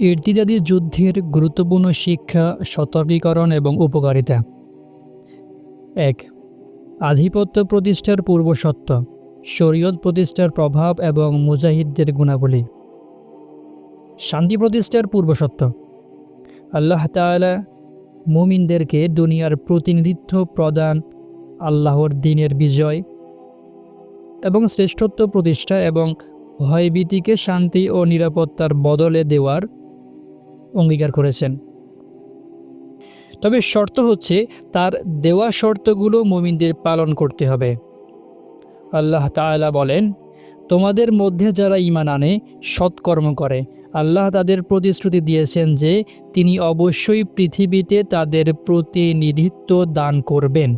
ইর্তিদাদি যুদ্ধের গুরুত্বপূর্ণ শিক্ষা, সতর্কীকরণ এবং উপকারিতা। এক, আধিপত্য প্রতিষ্ঠার পূর্বসত্ত্ব শরীয়ত প্রতিষ্ঠার প্রভাব এবং মুজাহিদদের গুণাবলী। শান্তি প্রতিষ্ঠার পূর্বসত্ত্ব আল্লাহ তাআলা মুমিনদেরকে দুনিয়ার প্রতিনিধিত্ব প্রদান আল্লাহর দিনের বিজয় এবং শ্রেষ্ঠত্ব প্রতিষ্ঠা এবং ভয়ভীতিকে শান্তি ও নিরাপত্তার বদলে দেওয়ার অঙ্গীকার করেছেন। তবে শর্ত হচ্ছে, তার দেওয়া শর্তগুলো মুমিনদের পালন করতে হবে। আল্লাহ তাআলা বলেন, তোমাদের মধ্যে যারা ঈমান আনে, সৎকর্ম করে। আল্লাহ তাদের প্রতিশ্রুতি দিয়েছেন যে, তিনি অবশ্যই পৃথিবীতে তাদের প্রতিনিধিত্ব দান করবেন।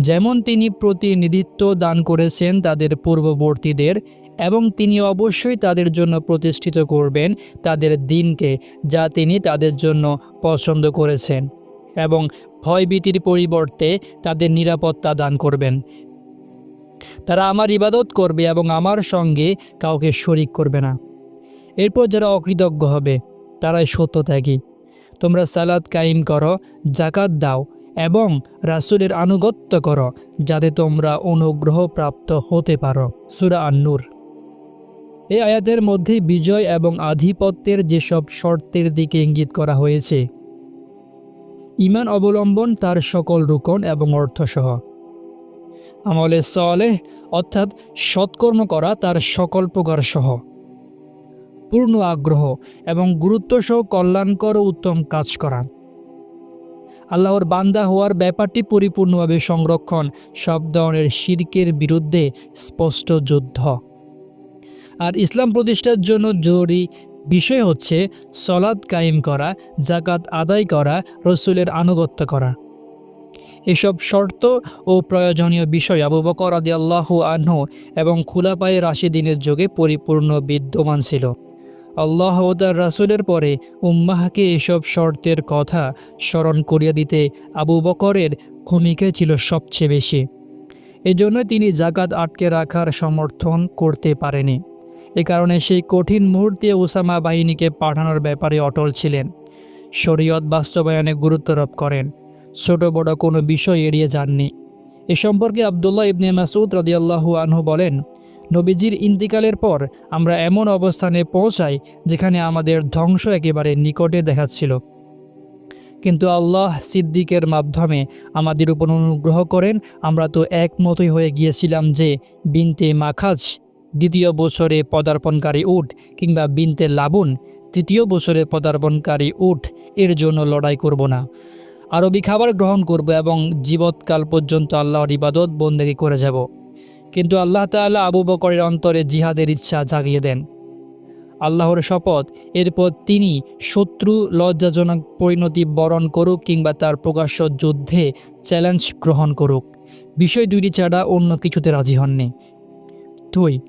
যেমন তিনি প্রতিনিধিত্ব দান করেছেন তাদের পূর্ববর্তীদের এবং তিনি অবশ্যই তাদের জন্য প্রতিষ্ঠিত করবেন তাদের দিনকে যা তিনি তাদের জন্য পছন্দ করেছেন এবং ভয়ভীতির পরিবর্তে তাদের নিরাপত্তা দান করবেন। তারা আমার ইবাদত করবে এবং আমার সঙ্গে কাউকে শরিক করবে না। এরপর যারা অকৃতজ্ঞ হবে, তারাই সত্যত্যাগী। তোমরা সালাদ কায়েম করো জাকাত দাও এবং রাসূলের আনুগত্য করো, যাতে তোমরা অনুগ্রহ প্রাপ্ত হতে পারো। সুরা আন্নুর। এই আয়াতের মধ্যে বিজয় এবং আধিপত্যের যেসব শর্তের দিকে ইঙ্গিত করা হয়েছে। ইমান অবলম্বন তার সকল রুকন এবং অর্থসহ। আমলে সলেহ, অর্থাৎ সৎকর্ম করা তার সকল প্রকার সহ পূর্ণ আগ্রহ এবং গুরুত্বসহ কল্যাণকর উত্তম কাজ করা। আল্লাহর বান্দা হওয়ার ব্যাপারটি পরিপূর্ণভাবে সংরক্ষণ সব ধরনের শিরকের বিরুদ্ধে স্পষ্ট যুদ্ধ। আর ইসলাম প্রতিষ্ঠার জন্য জরুরি বিষয় হচ্ছে সলাদ কায়েম করা জাকাত আদায় করা, রসুলের আনুগত্য করা। এসব শর্ত ও প্রয়োজনীয় বিষয় আবু বকর আদি আল্লাহ আনহু এবং খুলাপায়ে রাশিদিনের যুগে পরিপূর্ণ বিদ্যমান ছিল। আল্লাহ ও তার রাসুলের পরে উম্মাহকে এসব শর্তের কথা স্মরণ করিয়ে দিতে আবু বকরের ভূমিকা ছিল সবচেয়ে বেশি। এজন্য তিনি জাকাত আটকে রাখার সমর্থন করতে পারেনি। এ কারণে সেই কঠিন মুহূর্তে ওসামা বাহিনীকে পাঠানোর ব্যাপারে অটল ছিলেন। শরীয়ত বাস্তবায়নে গুরুত্বারোপ করেন। ছোট বড় কোনো বিষয় এড়িয়ে যাননি। এ সম্পর্কে আবদুল্লাহ ইবনে মাসুদ রদিয়াল্লাহু আনহু বলেন, নবীজির ইন্তিকালের পর আমরা এমন অবস্থানে পৌঁছাই যেখানে আমাদের ধ্বংস একেবারে নিকটে দেখাচ্ছিল। কিন্তু আল্লাহ সিদ্দিকের মাধ্যমে আমাদের উপর অনুগ্রহ করেন, আমরা তো একমতই হয়ে গিয়েছিলাম যে বিনতে মাখাজ দ্বিতীয় বছরে পদার্পণকারী উট কিংবা বিনতে লাবুন তৃতীয় বছরে পদার্পণকারী উট এর জন্য লড়াই করব না। আরবি খাবার গ্রহণ করব এবং জীবৎকাল পর্যন্ত আল্লাহর ইবাদত বন্দেগী করে যাব। কিন্তু আল্লাহ তাআলা আবু বকরের অন্তরে জিহাদের ইচ্ছা জাগিয়ে দেন। আল্লাহর শপথ, এরপর তিনি শত্রু লজ্জাজনক পরিণতি বরণ করুক কিংবা তার প্রকাশ্য যুদ্ধে চ্যালেঞ্জ গ্রহণ করুক। বিষয় দুইটি ছাড়া অন্য কিছুতে রাজি হননি। দুই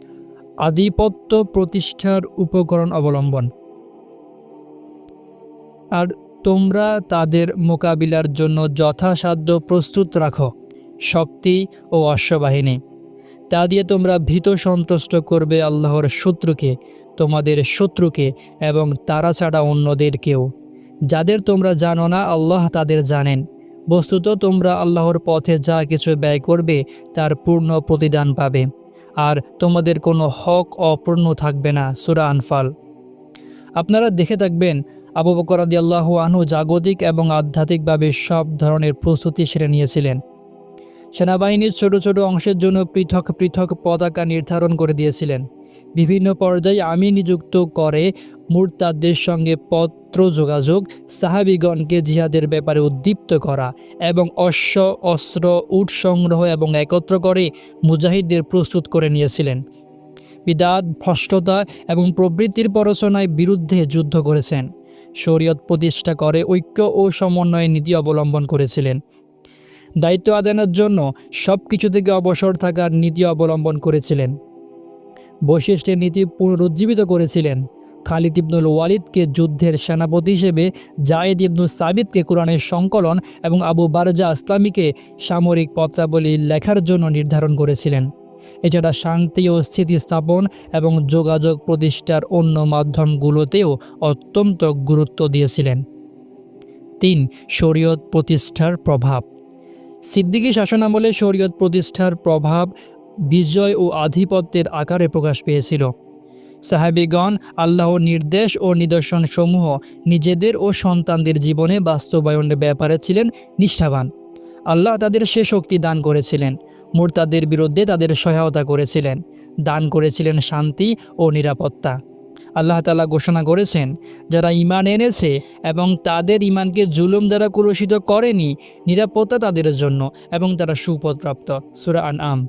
আধিপত্য প্রতিষ্ঠার উপকরণ অবলম্বন। আর তোমরা তাদের মোকাবিলার জন্য যথাসাধ্য প্রস্তুত রাখো, শক্তি ও অশ্ববাহিনী। তা দিয়ে তোমরা ভীত সন্তুষ্ট করবে আল্লাহর শত্রুকে, তোমাদের শত্রুকে এবং তারা ছাড়া অন্যদেরকেও যাদের তোমরা জানো না, আল্লাহ তাদের জানেন। বস্তুত তোমরা আল্লাহর পথে যা কিছু ব্যয় করবে, তার পূর্ণ প্রতিদান পাবে। আর তোমাদের কোনো হক অপূর্ণ থাকবে না, সুরা আনফাল। আপনারা দেখে থাকবেন, আবু বকর আল্লাহ আনহু জাগতিক এবং আধ্যাত্মিকভাবে সব ধরনের প্রস্তুতি সেরে নিয়েছিলেন। সেনাবাহিনীর ছোট ছোট অংশের জন্য পৃথক পৃথক পতাকা নির্ধারণ করে দিয়েছিলেন। বিভিন্ন পর্যায়ে আমি নিযুক্ত করে মুরতাদদের সঙ্গে পত্র যোগাযোগ, সাহাবিগণকে জিহাদের ব্যাপারে উদ্দীপ্ত করা এবং অশ্ব, অস্ত্র, উট সংগ্রহ এবং একত্র করে মুজাহিদদের প্রস্তুত করে নিয়েছিলেন। বিদাত ভ্রষ্টতা এবং প্রবৃত্তির পরচনায় বিরুদ্ধে যুদ্ধ করেছেন। শরীয়ত প্রতিষ্ঠা করে ঐক্য ও সমন্বয়ের নীতি অবলম্বন করেছিলেন। দায়িত্ব আদানের জন্য সব কিছু থেকে অবসর থাকার নীতি অবলম্বন করেছিলেন। বৈশিষ্ট্যের নীতি পুনরুজ্জীবিত করেছিলেন। খালিদ ইবনুল ওয়ালিদকে যুদ্ধের সেনাপতি হিসেবে, জায়েদ ইবনুল সাবিদকে কোরআনের সংকলন এবং আবু বারজা ইসলামীকে সামরিক পত্রাবলী লেখার জন্য নির্ধারণ করেছিলেন। এছাড়া শান্তি ও স্থিতিস্থাপন এবং যোগাযোগ প্রতিষ্ঠার অন্য মাধ্যমগুলোতেও অত্যন্ত গুরুত্ব দিয়েছিলেন। তিন, শরীয়ত প্রতিষ্ঠার প্রভাব। সিদ্দিকী শাসনামলে শরীয়ত প্রতিষ্ঠার প্রভাব বিজয় ও আধিপত্যের আকারে প্রকাশ পেয়েছিল। সাহাবিগণ আল্লাহর নির্দেশ ও নিদর্শনসমূহ নিজেদের ও সন্তানদের জীবনে বাস্তবায়নের ব্যাপারে ছিলেন নিষ্ঠাবান। আল্লাহ তাদের সে শক্তি দান করেছিলেন, মোরতাদের বিরুদ্ধে তাদের সহায়তা করেছিলেন, দান করেছিলেন শান্তি ও নিরাপত্তা। আল্লাহ তালা ঘোষণা করেছেন, যারা ইমান এনেছে এবং তাদের ইমানকে জুলুম দ্বারা কুলসিত করেনি, নিরাপত্তা তাদের জন্য এবং তারা সুপদপ্রাপ্ত সুরা আন আম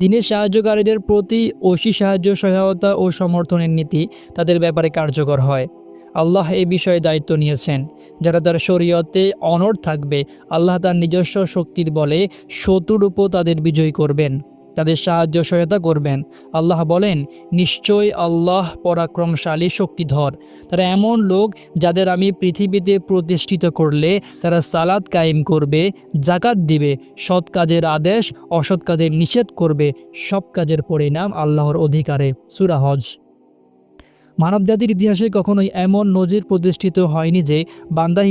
দিনের সাহায্যকারীদের প্রতি অসি সাহায্য, সহায়তা ও সমর্থনের নীতি তাদের ব্যাপারে কার্যকর হয়। আল্লাহ এ বিষয়ে দায়িত্ব নিয়েছেন। যারা তার শরীয়তে অনর থাকবে, আল্লাহ তার নিজস্ব শক্তির বলে শত্রুর উপর তাদের বিজয়ী করবেন। তাদের সাহায্য সহায়তা করবেন। আল্লাহ বলেন নিশ্চয় আল্লাহ পরাক্রমশালী, শক্তিধর। তারা এমন লোক যাদের আমি পৃথিবীতে প্রতিষ্ঠিত করলে তারা সালাদ কায়েম করবে জাকাত দিবে, সৎ কাজের আদেশ, অসৎ কাজের নিষেধ করবে, সব কাজের পরিণাম আল্লাহর অধিকারে। সুরাহজ মানবজাতির ইতিহাসে কখনোই এমন নজির প্রতিষ্ঠিত হয়নি যে বান্দা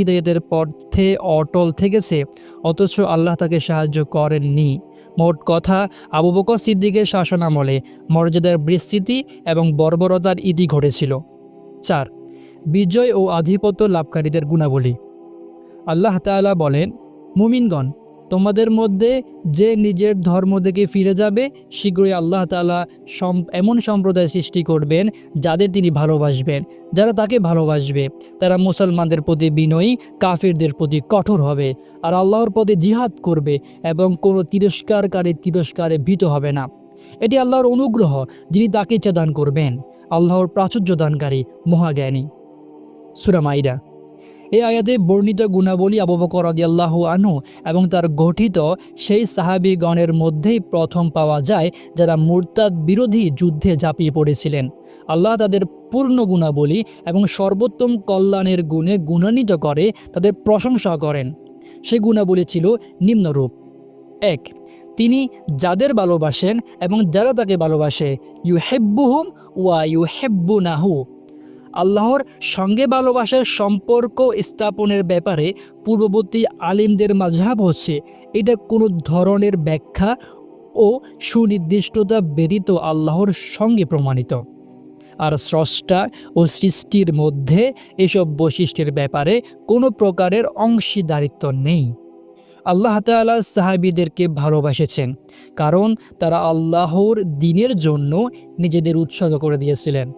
পথে অটল থেকেছে, অথচ আল্লাহ তাকে সাহায্য করেননি। মোট কথা, আবু বকর সিদ্দিকের শাসনামলে মর্যাদার বিস্তৃতি এবং বর্বরতার ইতি ঘটেছিল। চার, বিজয় ও আধিপত্য লাভকারীদের গুণাবলী। আল্লাহ তাআলা বলেন, মুমিনগণ তোমাদের মধ্যে যে নিজের ধর্ম থেকে ফিরে যাবে, শীঘ্রই আল্লাহ তাআলা সম, এমন সম্প্রদায় সৃষ্টি করবেন যাদের তিনি ভালোবাসবেন, যারা তাকে ভালোবাসবে। তারা মুসলমানদের প্রতি বিনয়ী, কাফিরদের প্রতি কঠোর হবে আর আল্লাহর পদে জিহাদ করবে এবং কোনো তিরস্কারকারী তিরস্কারে ভীত হবে না। এটি আল্লাহর অনুগ্রহ, যিনি তাকে ইচ্ছা দান করবেন, আল্লাহর প্রাচুর্য দানকারী মহাজ্ঞানী সুরামাইরা এই আয়াতে বর্ণিত গুণাবলী আবু বকর রাদিয়াল্লাহ আনহু এবং তার গঠিত সেই সাহাবীগণের মধ্যেই প্রথম পাওয়া যায় যারা মুরতাদ বিরোধী যুদ্ধে ঝাঁপিয়ে পড়েছিলেন। আল্লাহ তাদের পূর্ণ গুণাবলী এবং সর্বোত্তম কল্যাণের গুণে গুণান্বিত করে তাদের প্রশংসা করেন। সে গুণাবলী ছিল নিম্নরূপ। এক, তিনি যাদের ভালোবাসেন এবং যারা তাকে ভালোবাসে ইউ হেব্বু হুম ওয়া ইউ হেব্বু নাহু আল্লাহর সঙ্গে ভালোবাসার সম্পর্ক স্থাপনের ব্যাপারে পূর্ববর্তী আলিমদের মাঝহাব হচ্ছে, এটা কোনো ধরনের ব্যাখ্যা ও সুনির্দিষ্টতা ব্যতীত আল্লাহর সঙ্গে প্রমাণিত। আর স্রষ্টা ও সৃষ্টির মধ্যে এসব বৈশিষ্ট্যের ব্যাপারে কোনো প্রকারের অংশীদারিত্ব নেই। আল্লাহ তাআলা সাহাবীদেরকে ভালোবাসেছেন, কারণ তারা আল্লাহর দিনের জন্য নিজেদের উৎসর্গ করে দিয়েছিলেন।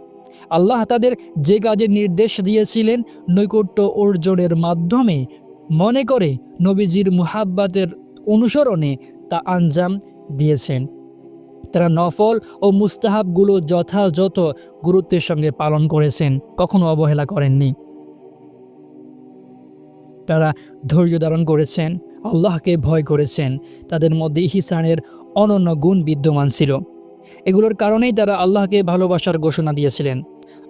আল্লাহ তাদের যে কাজের নির্দেশ দিয়েছিলেন নৈকট্য অর্জনের মাধ্যমে, মনে করে নবীজির মুহাব্বাতের অনুসরণে তা আঞ্জাম দিয়েছেন। তারা নফল ও মুস্তাহাবগুলো যথাযথ গুরুত্বের সঙ্গে পালন করেছেন, কখনো অবহেলা করেননি। তারা ধৈর্য ধারণ করেছেন, আল্লাহকে ভয় করেছেন, তাদের মধ্যে ইহিসানের অনন্য গুণ বিদ্যমান ছিল। এগুলোর কারণেই তারা আল্লাহকে ভালোবাসার ঘোষণা দিয়েছিলেন।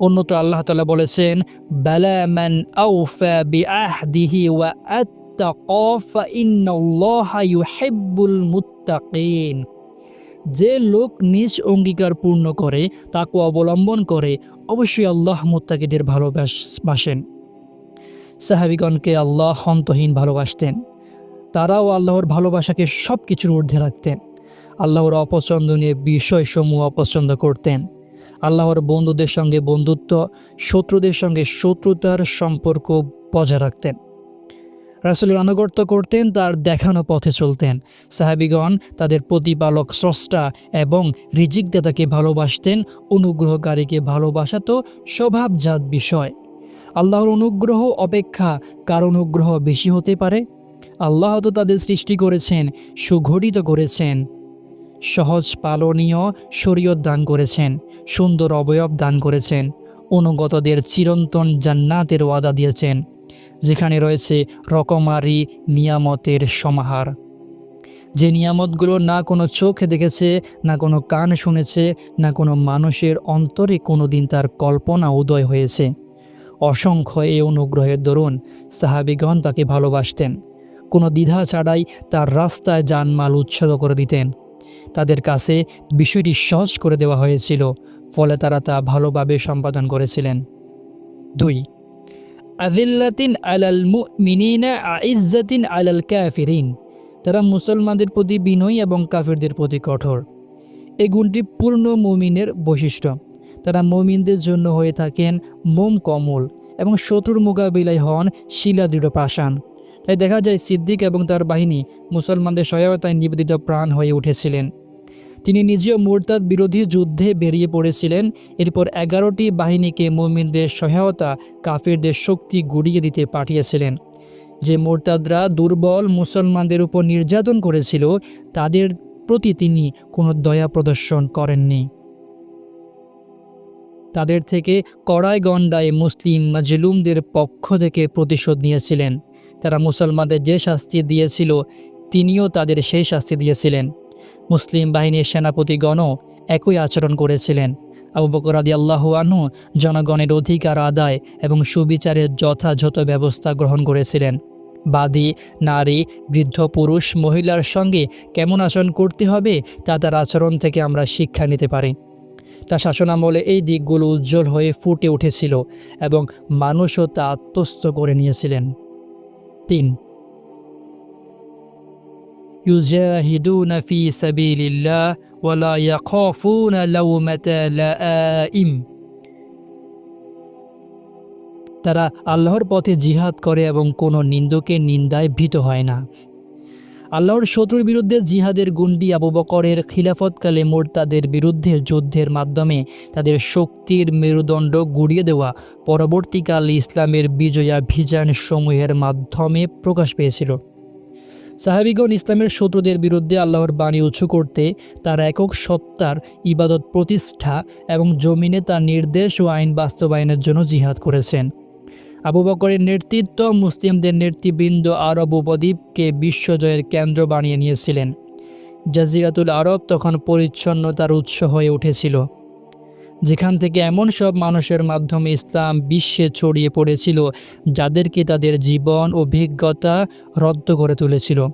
অন্যত্র আল্লাহ তালা বলেছেন বালামান বি আহদিহি ওয়া যে লোক নিজ অঙ্গীকার পূর্ণ করে, তাকে অবলম্বন করে, অবশ্যই আল্লাহ মুত্তাকিদের ভালোবাসেন সাহাবিগণকে আল্লাহ হন্তহীন ভালোবাসতেন। তারাও আল্লাহর ভালোবাসাকে সব কিছুর ঊর্ধ্বে রাখতেন। আল্লাহর অপছন্দনীয় বিষয়সমূহ অপছন্দ করতেন। আল্লাহর বন্ধুদের সঙ্গে বন্ধুত্ব, শত্রুদের সঙ্গে শত্রুতার সম্পর্ক বজায় রাখতেন। রাসুলের আনুগত্য করতেন, তার দেখানো পথে চলতেন। সাহাবিগণ তাদের প্রতিপালক, স্রষ্টা এবং রিজিকদাতাকে ভালোবাসতেন, অনুগ্রহকারীকে ভালোবাসা তো স্বভাবজাত বিষয়। আল্লাহর অনুগ্রহ অপেক্ষা কার অনুগ্রহ বেশি হতে পারে? আল্লাহ তো তাদের সৃষ্টি করেছেন, সুঘটিত করেছেন সহজ পালনীয় শরীয়ত দান করেছেন। সুন্দর অবয়ব দান করেছেন। অনুগতদের চিরন্তন জান্নাতের ওয়াদা দিয়েছেন। যেখানে রয়েছে রকমারি নিয়ামতের সমাহার। যে নিয়ামতগুলো না কোনো চোখে দেখেছে, না কোনো কান শুনেছে, না কোনো মানুষের অন্তরে কোনো দিন তার কল্পনা উদয় হয়েছে। অসংখ্য এই অনুগ্রহের দরুন সাহাবিগণ তাকে ভালোবাসতেন। কোনো দ্বিধা ছাড়াই তার রাস্তায় জানমাল উচ্ছেদ করে দিতেন। তাদের কাছে বিষয়টি সহজ করে দেওয়া হয়েছিল। ফলে তারা তা ভালোভাবে সম্পাদন করেছিলেন। দুই আদিল্লাতিন আলাল মুমিনিনা আইজ্জাতিন আলাল কাফিরিন। তারা মুসলমানদের প্রতি বিনয়ী এবং কাফিরদের প্রতি কঠোর। এই গুণটি পূর্ণ মুমিনের বৈশিষ্ট্য। তারা মুমিনদের জন্য হয়ে থাকেন মোম কমল এবং শত্রুর মোকাবিলায় হন শিলাদৃঢ় পাষাণ। তাই দেখা যায় সিদ্দিক এবং তার বাহিনী মুসলমানদের সহায়তায় নিবেদিত প্রাণ হয়ে উঠেছিলেন। তিনি নিজেও মোরতাদ বিরোধী যুদ্ধে বেরিয়ে পড়েছিলেন। এরপর এগারোটি বাহিনীকে মুমিনদের সহায়তা, কাফিরদের শক্তি গুড়িয়ে দিতে পাঠিয়েছিলেন। যে মোরতাদরা দুর্বল মুসলমানদের উপর নির্যাতন করেছিল, তাদের প্রতি তিনি কোনো দয়া প্রদর্শন করেননি। তাদের থেকে কড়াই গণ্ডায় মুসলিম মাজলুমদের পক্ষ থেকে প্রতিশোধ নিয়েছিলেন। তারা মুসলমানদের যে শাস্তি দিয়েছিল, তিনিও তাদের সেই শাস্তি দিয়েছিলেন। মুসলিম বাহিনীর সেনাপতিগণও একই আচরণ করেছিলেন। আবু বকর আদি আল্লাহ আনহু জনগণের অধিকার আদায় এবং সুবিচারের যথাযথ ব্যবস্থা গ্রহণ করেছিলেন। বাদী, নারী, বৃদ্ধ পুরুষ, মহিলার সঙ্গে কেমন আচরণ করতে হবে তা তার আচরণ থেকে আমরা শিক্ষা নিতে পারি। তার শাসনামলে এই দিকগুলো উজ্জ্বল হয়ে ফুটে উঠেছিল এবং মানুষও তা আত্মস্থ করে নিয়েছিলেন। তিন ইউজাহিদুনা ফি সাবিলিল্লাহ ওয়ালা ইয়াখাফুনা লাউমাতা লাআইম তারা আল্লাহর পথে জিহাদ করে এবং কোনো নিন্দকে নিন্দায় ভীত হয় না। আল্লাহর শত্রুর বিরুদ্ধে জিহাদের গুন্ডি আবু বকরের খিলাফতকালে মোর্তাদের বিরুদ্ধে যুদ্ধের মাধ্যমে তাদের শক্তির মেরুদণ্ড গুড়িয়ে দেওয়া পরবর্তীকালে ইসলামের বিজয়া ভিজান সমূহের মাধ্যমে প্রকাশ পেয়েছিল। সাহাবিগণ ইসলামের শত্রুদের বিরুদ্ধে আল্লাহর বাণী উঁচু করতে তার একক সত্তার ইবাদত প্রতিষ্ঠা এবং জমিনে তার নির্দেশ ও আইন বাস্তবায়নের জন্য জিহাদ করেছেন। আবু বকরের নেতৃত্ব মুসলিমদের নেতৃবৃন্দ আরব উপদ্বীপকে বিশ্বজয়ের কেন্দ্র বানিয়ে নিয়েছিলেন। জাজিরাতুল আরব তখন পরিচ্ছন্নতার উৎস হয়ে উঠেছিল। যেখান থেকে এমন সব মানুষের মাধ্যমে ইসলাম বিশ্বে ছড়িয়ে পড়েছিল, যাদেরকে তাদের জীবন অভিজ্ঞতা রদ্দ করে তুলেছিল।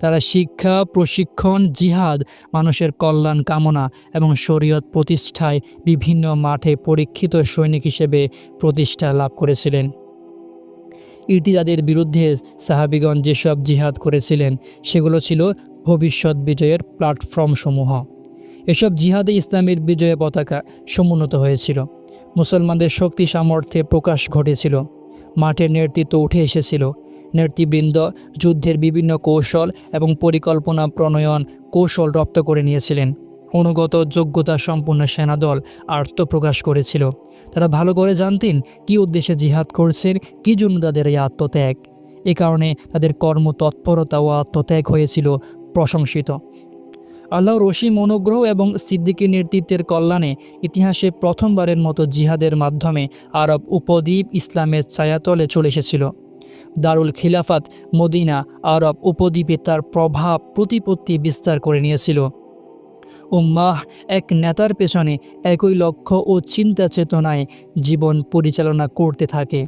তারা শিক্ষা, প্রশিক্ষণ, জিহাদ, মানুষের কল্যাণ কামনা এবং শরীয়ত প্রতিষ্ঠায় বিভিন্ন মাঠে পরীক্ষিত সৈনিক হিসেবে প্রতিষ্ঠা লাভ করেছিলেন। ইর্তিদাদের বিরুদ্ধে সাহাবিগঞ্জ যেসব জিহাদ করেছিলেন, সেগুলো ছিল ভবিষ্যৎ বিজয়ের প্ল্যাটফর্মসমূহ। এসব জিহাদে ইসলামের বিজয় পতাকা সমুন্নত হয়েছিল। মুসলমানদের শক্তি সামর্থ্যে প্রকাশ ঘটেছিল। মাঠের নেতৃত্ব উঠে এসেছিল। নেতৃবৃন্দ যুদ্ধের বিভিন্ন কৌশল এবং পরিকল্পনা প্রণয়ন কৌশল রপ্ত করে নিয়েছিলেন। অনুগত যোগ্যতা সম্পন্ন সেনাদল আত্মপ্রকাশ করেছিল। তারা ভালো করে জানতেন কী উদ্দেশ্যে জিহাদ করছেন, কী জন্য তাদের এই আত্মত্যাগ। এ কারণে তাদের কর্মতৎপরতা ও আত্মত্যাগ হয়েছিল প্রশংসিত। আল্লাহর রসিম অনুগ্রহ এবং সিদ্দিকী নেতৃত্বের কল্যাণে ইতিহাসে প্রথমবারের মতো জিহাদের মাধ্যমে আরব উপদ্বীপ ইসলামের ছায়াতলে চলে এসেছিল। দারুল খিলাফাত মদিনা আরব উপদ্বীপে তার প্রভাব প্রতিপত্তি বিস্তার করে নিয়েছিল। উম্মাহ এক নেতার পেছনে একই লক্ষ্য ও চিন্তা চেতনায় জীবন পরিচালনা করতে থাকে।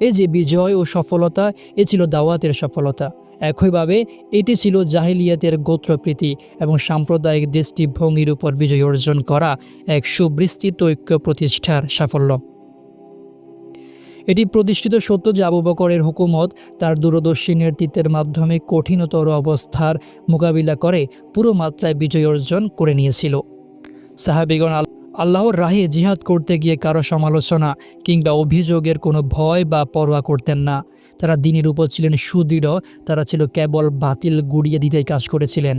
এই যে বিজয় ও সফলতা, এ ছিল দাওয়াতের সফলতা। একইভাবে এটি ছিল জাহিলিয়াতের গোত্রপ্রীতি এবং সাম্প্রদায়িক দৃষ্টিভঙ্গির উপর বিজয় অর্জন করা এক সুবিস্তৃত ঐক্য প্রতিষ্ঠার সাফল্য। এটি প্রতিষ্ঠিত সত্য যে আবু বকরের হুকুমত তার দূরদর্শী নেতৃত্বের মাধ্যমে কঠিনতর অবস্থার মোকাবিলা করে পুরো মাত্রায় বিজয় অর্জন করে নিয়েছিল। সাহাবিগণ আল্লাহর রাহে জিহাদ করতে গিয়ে কারও সমালোচনা কিংবা অভিযোগের কোনো ভয় বা পরোয়া করতেন না। তারা দিনের উপর ছিলেন সুদৃঢ় তারা ছিল কেবল বাতিল গুড়িয়ে দিতেই কাজ করেছিলেন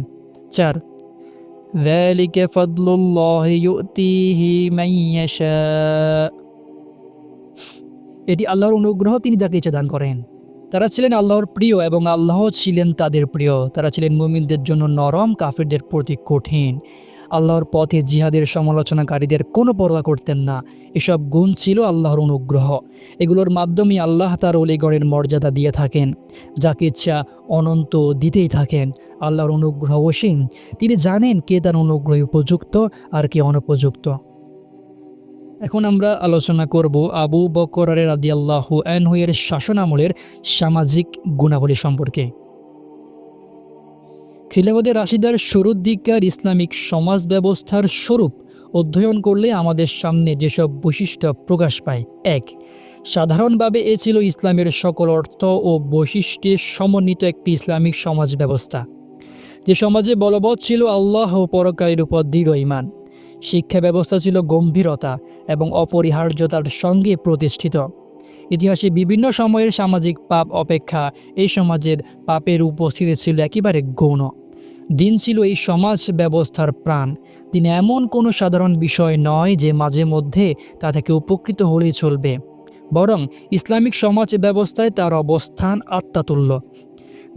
চার ذلك فضل الله يؤتيه من يشاء এটি আল্লাহর অনুগ্রহ তিনি যাকে ইচ্ছা দান করেন তারা ছিলেন আল্লাহর প্রিয় এবং আল্লাহ ছিলেন তাদের প্রিয় তারা ছিলেন মুমিনদের জন্য নরম কাফেরদের প্রতি কঠিন আল্লাহর পথে জিহাদের সমালোচনাকারীদের কোনো পরোয়া করতেন না। এসব গুণ ছিল আল্লাহর অনুগ্রহ। এগুলোর মাধ্যমে আল্লাহ তার অলিগণের মর্যাদা দিয়ে থাকেন। যাকে ইচ্ছা অনন্ত দিতেই থাকেন। আল্লাহর অনুগ্রহ অসীম। তিনি জানেন কে তার অনুগ্রহে উপযুক্ত আর কে অনুপযুক্ত। এখন আমরা আলোচনা করব আবু বকরের রাদি আল্লাহ এর শাসনামলের সামাজিক গুণাবলী সম্পর্কে। খিলাফতের রাশিদার শুরুর দিককার ইসলামিক সমাজ ব্যবস্থার স্বরূপ অধ্যয়ন করলে আমাদের সামনে যেসব বৈশিষ্ট্য প্রকাশ পায়। এক, সাধারণভাবে এ ছিল ইসলামের সকল অর্থ ও বৈশিষ্ট্যে সমন্বিত একটি ইসলামিক সমাজ ব্যবস্থা। যে সমাজে বলবৎ ছিল আল্লাহ ও পরকারীর উপর দৃঢ় ইমান শিক্ষা ব্যবস্থা ছিল গম্ভীরতা এবং অপরিহার্যতার সঙ্গে প্রতিষ্ঠিত। ইতিহাসে বিভিন্ন সময়ের সামাজিক পাপ অপেক্ষা এই সমাজের পাপের উপস্থিতি ছিল একেবারে গৌণ। দিন ছিল এই সমাজ ব্যবস্থার প্রাণ। দিন এমন কোনো সাধারণ বিষয় নয় যে মাঝে মধ্যে তা থেকে উপকৃত হলেই চলবে। বরং ইসলামিক সমাজ ব্যবস্থায় তার অবস্থান আত্মাতুল্য।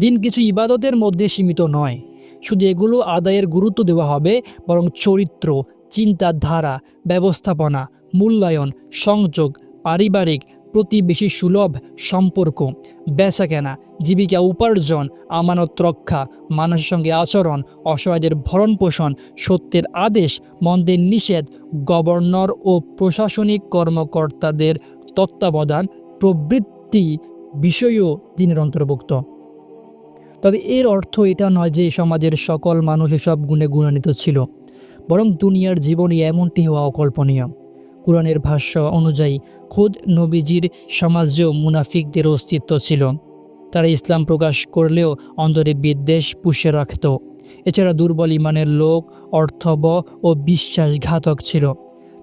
দিন কিছু ইবাদতের মধ্যে সীমিত নয়। শুধু এগুলো আদায়ের গুরুত্ব দেওয়া হবে, বরং চরিত্র, চিন্তাধারা, ব্যবস্থাপনা, মূল্যায়ন, সংযোগ, পারিবারিক প্রতিবেশী সুলভ সম্পর্ক, বেচাকেনা, জীবিকা উপার্জন, আমানত রক্ষা, মানুষের সঙ্গে আচরণ, অসহায়দের ভরণ পোষণ, সত্যের আদেশ, মন্দের নিষেধ, গভর্নর ও প্রশাসনিক কর্মকর্তাদের তত্ত্বাবধান, প্রবৃত্তি বিষয়ও দিনের অন্তর্ভুক্ত। তবে এর অর্থ এটা নয় যে সমাজের সকল মানুষ এসব গুণে গুণান্বিত ছিল, বরং দুনিয়ার জীবনই এমনটি হওয়া অকল্পনীয়। কোরআনের ভাষ্য অনুযায়ী খুদ নবীজির সমাজেও মুনাফিকদের অস্তিত্ব ছিল। তারা ইসলাম প্রকাশ করলেও অন্তরে বিদ্বেষ পুষে রাখত। এছাড়া দুর্বল ইমানের লোক অর্থব ও বিশ্বাসঘাতক ছিল।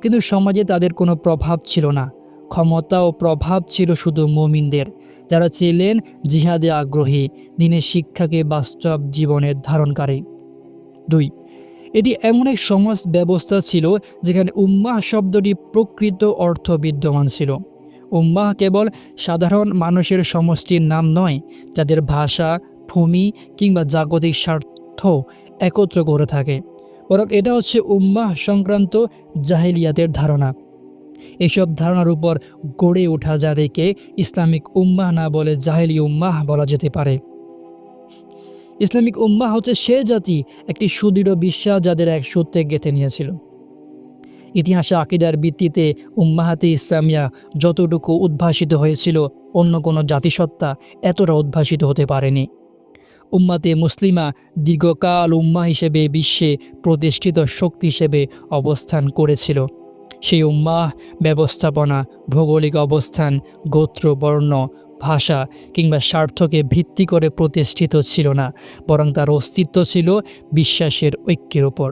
কিন্তু সমাজে তাদের কোনো প্রভাব ছিল না। ক্ষমতা ও প্রভাব ছিল শুধু মমিনদের। যারা ছিলেন জিহাদে আগ্রহী, দিনের শিক্ষাকে বাস্তব জীবনের ধারণকারী। দুই এটি এমন এক সমাজ ব্যবস্থা ছিল যেখানে উম্মাহ শব্দটি প্রকৃত অর্থ বিদ্যমান ছিল। উম্মাহ কেবল সাধারণ মানুষের সমষ্টির নাম নয়, যাদের ভাষা, ভূমি কিংবা জাগতিক স্বার্থ একত্র করে থাকে। বরং এটা হচ্ছে উম্মাহ সংক্রান্ত জাহিলিয়াতের ধারণা। এসব ধারণার উপর গড়ে ওঠা যাদেরকে ইসলামিক উম্মাহ না বলে জাহেলি উম্মাহ বলা যেতে পারে। ইসলামিক উম্মা হচ্ছে সে জাতি একটি সুদৃঢ় বিশ্বাস যাদের এক সূত্রে গেঁথে নিয়েছিল। ইতিহাসে আকিদার ভিত্তিতে উম্মাহাতে ইসলামিয়া যতটুকু উদ্ভাসিত হয়েছিল, অন্য কোনো জাতিসত্তা এতটা উদ্ভাসিত হতে পারেনি। উম্মাতে মুসলিমা দীর্ঘকাল উম্মা হিসেবে বিশ্বে প্রতিষ্ঠিত শক্তি হিসেবে অবস্থান করেছিল। সেই উম্মাহ ব্যবস্থাপনা, ভৌগোলিক অবস্থান, গোত্র, বর্ণ ভাষা কিংবা স্বার্থকে ভিত্তি করে প্রতিষ্ঠিত ছিল না, বরং তার অস্তিত্ব ছিল বিশ্বাসের ঐক্যের ওপর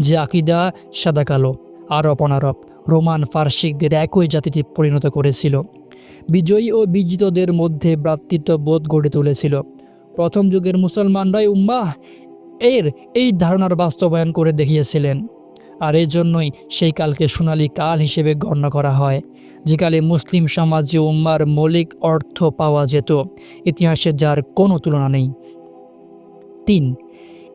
যে আকিদা সাদা কালো আরব অনারব, রোমান ফার্সিকদের একই জাতিতে পরিণত করেছিল। বিজয়ী ও বিজিতদের মধ্যে ভ্রাতৃত্ব বোধ গড়ে তুলেছিল। প্রথম যুগের মুসলমানরাই উম্মাহ! এর এই ধারণার বাস্তবায়ন করে দেখিয়েছিলেন। আর এর জন্যই সেই কালকে সোনালি কাল হিসেবে গণ্য করা হয় যেকালে মুসলিম সমাজে উম্মার মৌলিক অর্থ পাওয়া যেত, ইতিহাসে যার কোনো তুলনা নেই। তিন,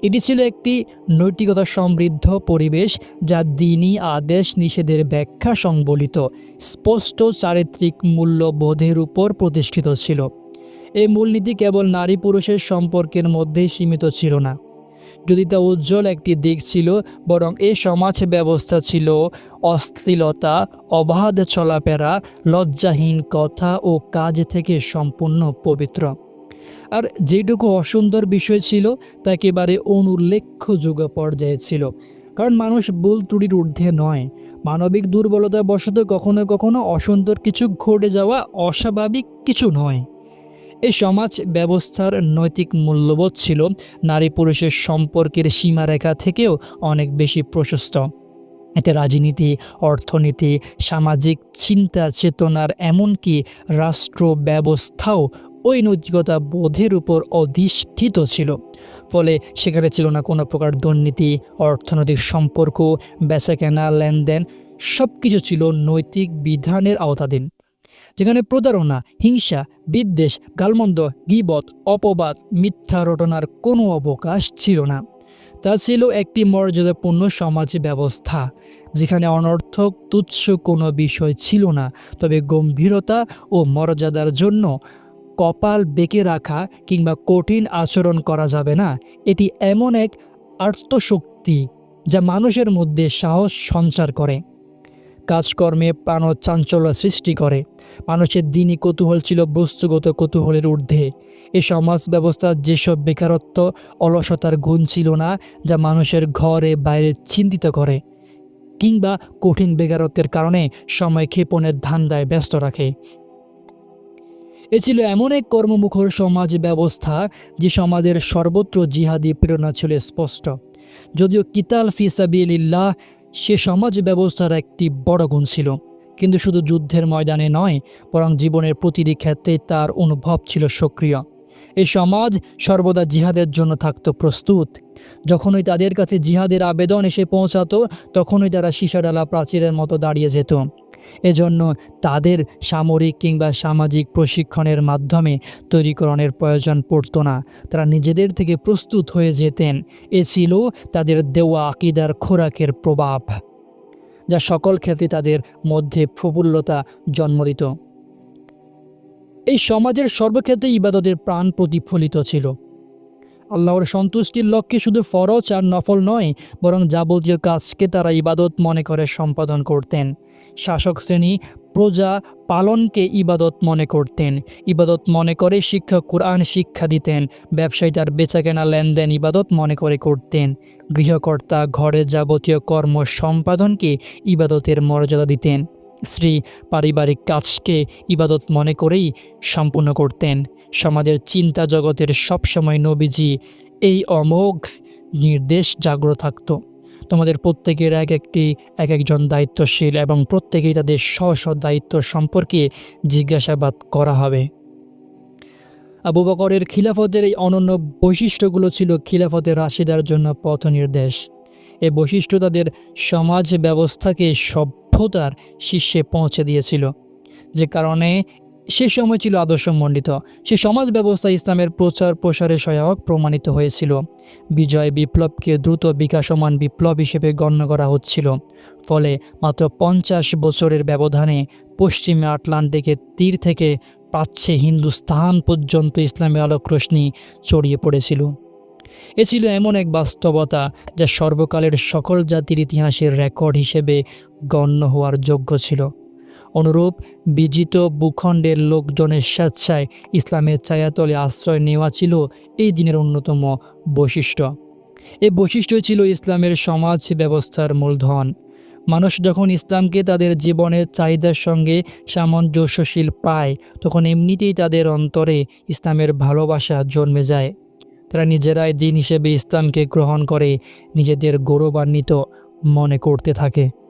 এটি ছিল একটি নৈতিকতা সমৃদ্ধ পরিবেশ যা দিনই আদেশ নিষেধের ব্যাখ্যা সংবলিত, স্পষ্ট চারিত্রিক মূল্যবোধের উপর প্রতিষ্ঠিত ছিল। এই মূলনীতি কেবল নারী পুরুষের সম্পর্কের মধ্যেই সীমিত ছিল না। যদি তা উজ্জ্বল একটি দিক ছিল, বরং এ সমাজ ব্যবস্থা ছিল অশ্লীলতা, অবাধ চলাফেরা, লজ্জাহীন কথা ও কাজ থেকে সম্পূর্ণ পবিত্র। আর যেটুকু অসুন্দর বিষয় ছিল, তা একেবারে অনুল্লেখ্যযোগ্য পর্যায়ে ছিল। কারণ মানুষ ভুল ত্রুটির ঊর্ধ্বে নয়। মানবিক দুর্বলতা বশত কখনো কখনো অসুন্দর কিছু ঘটে যাওয়া অস্বাভাবিক কিছু নয়। এই সমাজ ব্যবস্থার নৈতিক মূল্যবোধ ছিল নারী পুরুষের সম্পর্কের সীমারেখা থেকেও অনেক বেশি প্রশস্ত। এতে রাজনীতি, অর্থনীতি, সামাজিক চিন্তা চেতনার এমনকি রাষ্ট্র ব্যবস্থাও ওই নৈতিকতা বোধের উপর অধিষ্ঠিত ছিল। ফলে সেখানে ছিল না কোনো প্রকার দুর্নীতি, অর্থনৈতিক সম্পর্ক, বেচাকেনা, লেনদেন সব কিছু ছিল নৈতিক বিধানের আওতাধীন। যেখানে প্রতারণা, হিংসা, বিদ্বেষ, গালমন্দ, গিবত, অপবাদ, মিথ্যা রটনার কোনো অবকাশ ছিল না। তা ছিল একটি মর্যাদাপূর্ণ সমাজ ব্যবস্থা, যেখানে অনর্থক, তুচ্ছ কোনো বিষয় ছিল না। তবে গম্ভীরতা ও মর্যাদার জন্য কপাল বেঁকে রাখা কিংবা কঠিন আচরণ করা যাবে না, এটি এমন এক আত্মশক্তি যা মানুষের মধ্যে সাহস সঞ্চার করে। কাজকর্মে প্রাণ চাঞ্চল্য সৃষ্টি করে। মানুষের দিনই কৌতূহল ছিল বস্তুগত কৌতূহলের ঊর্ধ্বে। এ সমাজ ব্যবস্থার যেসব বেকারত্ব, অলসতার গুণ ছিল না, যা মানুষের ঘরে বাইরে চিন্তিত করে, কিংবা কঠিন বেকারত্বের কারণে সময় ক্ষেপণের ধান্দায় ব্যস্ত রাখে। এ ছিল এমন এক কর্মমুখর সমাজ ব্যবস্থা যে সমাজের সর্বত্র জিহাদি প্রেরণা ছিল স্পষ্ট। যদিও কিতাল ফিসাবিল্লাহ সে সমাজ ব্যবস্থার একটি বড় গুণ ছিল। কিন্তু শুধু যুদ্ধের ময়দানে নয়, বরং জীবনের প্রতিটি ক্ষেত্রে তার অনুভব ছিল সক্রিয়। এই সমাজ সর্বদা জিহাদের জন্য থাকত প্রস্তুত। যখনই তাদের কাছে জিহাদের আবেদন এসে পৌঁছাতো, তখনই তারা সীসাডালা প্রাচীরের মতো দাঁড়িয়ে যেত। এজন্য তাদের সামরিক কিংবা সামাজিক প্রশিক্ষণের মাধ্যমে তৈরিকরণের প্রয়োজন পড়তো না। তারা নিজেদের থেকে প্রস্তুত হয়ে যেতেন। এ ছিল তাদের দেওয়া আকিদার খোরাকের প্রভাব, যা সকল ক্ষেত্রে তাদের মধ্যে প্রফুল্লতা জন্ম দিত এই সমাজের সর্বক্ষেত্রে ইবাদতের প্রাণ প্রতিফলিত ছিল। আল্লাহর সন্তুষ্টির লক্ষ্যে শুধু ফরজ আর নফল নয়, বরং যাবতীয় কাজকে তারা ইবাদত মনে করে সম্পাদন করতেন। শাসক শ্রেণি প্রজা পালনকে ইবাদত মনে করতেন। ইবাদত মনে করে শিক্ষক কোরআন শিক্ষা দিতেন। ব্যবসায়ী তার বেচাকেনা লেনদেন ইবাদত মনে করে করতেন। গৃহকর্তা ঘরের যাবতীয় কর্ম সম্পাদনকে ইবাদতের মর্যাদা দিতেন। স্ত্রী পারিবারিক কাজকে ইবাদত মনে করেই সম্পূর্ণ করতেন। সমাজের চিন্তা জগতের সবসময় নবীজি এই অমোঘ নির্দেশ জাগ্রত থাকত। তোমাদের প্রত্যেকের এক একটি, এক একজন দায়িত্বশীল এবং প্রত্যেকেই তাদের স্ব স্ব দায়িত্ব সম্পর্কে জিজ্ঞাসাবাদ করা হবে। আবু বকরের খিলাফতের এই অনন্য বৈশিষ্ট্যগুলো ছিল খিলাফতের রাশিদার জন্য পথ নির্দেশ। এই বৈশিষ্ট্য তাদের সমাজ ব্যবস্থাকে সভ্যতার শীর্ষে পৌঁছে দিয়েছিল। যে কারণে সে সময় ছিল আদর্শমণ্ডিত সে সমাজ ব্যবস্থা ইসলামের প্রচার প্রসারে সহায়ক প্রমাণিত হয়েছিল। বিজয় বিপ্লবকে দ্রুত বিকাশমান বিপ্লব হিসেবে গণ্য করা হচ্ছিল। ফলে মাত্র পঞ্চাশ বছরের ব্যবধানে পশ্চিমে আটলান্টিকের তীর থেকে প্রাচ্যে হিন্দুস্তান পর্যন্ত ইসলামী আলোক রোশনি ছড়িয়ে পড়েছিল। এ ছিল এমন এক বাস্তবতা যা সর্বকালের সকল জাতির ইতিহাসের রেকর্ড হিসেবে গণ্য হওয়ার যোগ্য ছিল। অনুরূপ বিজিত ভূখণ্ডের লোকজনের স্বেচ্ছায় ইসলামের ছায়াতলে আশ্রয় নেওয়া ছিল এই দিনের অন্যতম বৈশিষ্ট্য। এই বৈশিষ্ট্য ছিল ইসলামের সমাজ ব্যবস্থার মূলধন। মানুষ যখন ইসলামকে তাদের জীবনের চাহিদার সঙ্গে সামঞ্জস্যশীল পায়, তখন এমনিতেই তাদের অন্তরে ইসলামের ভালোবাসা জন্মে যায়। তারা নিজেরাই দিন হিসেবে ইসলামকে গ্রহণ করে, নিজেদের গৌরবান্বিত মনে করতে থাকে।